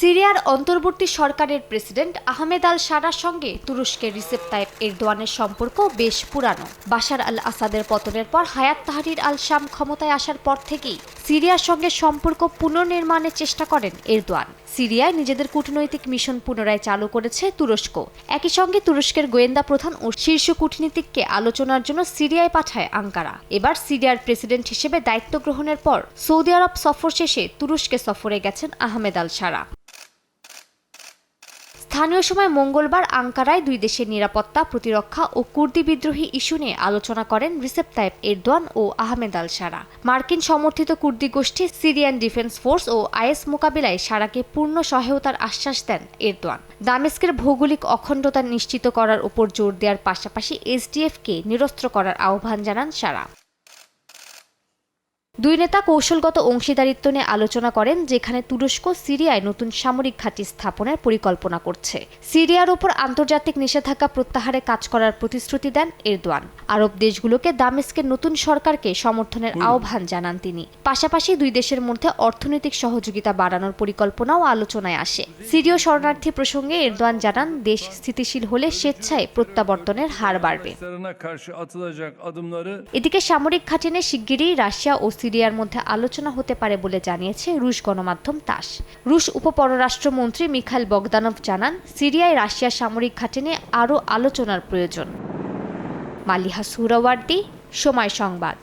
সিরিয়ার অন্তর্বর্তী সরকারের প্রেসিডেন্ট আহমেদ আল সারার সঙ্গে তুরস্কের রিসেপ তাইপ এরদোয়ানের সম্পর্ক বেশ পুরানো। বাশার আল আসাদের পতনের পর হায়াত তাহরির আল শাম ক্ষমতায় আসার পর থেকেই সিরিয়ার সঙ্গে সম্পর্ক পুনর্নির্মাণের চেষ্টা করেন এরদোয়ান। সিরিয়ায় নিজেদের কূটনৈতিক মিশন পুনরায় চালু করেছে তুরস্ক। একই সঙ্গে তুরস্কের গোয়েন্দা প্রধান ও শীর্ষ কূটনীতিককে আলোচনার জন্য সিরিয়ায় পাঠায় আঙ্কারা। এবার সিরিয়ার প্রেসিডেন্ট হিসেবে দায়িত্ব গ্রহণের পর সৌদি আরব সফর শেষে তুরস্কে সফরে গেছেন আহমেদ আল সারা। স্থানীয় সময় মঙ্গলবার আঙ্কারায় দুই দেশের নিরাপত্তা, প্রতিরক্ষা ও কুর্দি বিদ্রোহী ইস্যু নিয়ে আলোচনা করেন রিসেপ তাইপ এরদোয়ান ও আহমেদ আল সারা মার্কিন সমর্থিত কুর্দি গোষ্ঠী সিরিয়ান ডিফেন্স ফোর্স ও আইএস মোকাবিলায় সারাকে পূর্ণ সহায়তার আশ্বাস দেন এরদোয়ান। দামেস্কের ভৌগোলিক অখণ্ডতা নিশ্চিত করার উপর জোর দেওয়ার পাশাপাশি এসডিএফকে নিরস্ত্র করার আহ্বান জানান সারা। দুই নেতা কৌশলগত অংশীদারিত্ব নিয়ে আলোচনা করেন যেখানে তুরস্ক সিরিয়ায় নতুন সামরিক ঘাঁটি স্থাপনের পরিকল্পনা করছে। সিরিয়ার উপর আন্তর্জাতিক নিষেধাজ্ঞা প্রত্যাহারে কাজ করার প্রতিশ্রুতি দেন এরদোয়ান। আরব দেশগুলোকে দামেস্কের নতুন সরকারকে সমর্থনের আহ্বান জানান তিনি। পাশাপাশি দুই দেশের মধ্যে অর্থনৈতিক সহযোগিতা বাড়ানোর পরিকল্পনাও আলোচনায় আসে। সিরীয় শরণার্থী প্রসঙ্গে এরদোয়ান জানান দেশ স্থিতিশীল হলে স্বেচ্ছায় প্রত্যাবর্তনের হার বাড়বে। এদিকে সামরিক ঘাঁটি নিয়ে শিগগিরই রাশিয়া ও সিরিয়ার মধ্যে আলোচনা হতে পারে বলে জানিয়েছে রুশ গণমাধ্যম তাস। রুশ উপপররাষ্ট্রমন্ত্রী মিখাইল বগদানভ জানান, সিরিয়ায় রাশিয়ার সামরিক ঘাটে নিয়ে আরও আলোচনার প্রয়োজন। মালিহা সুরাওয়ার্দি, সময় সংবাদ।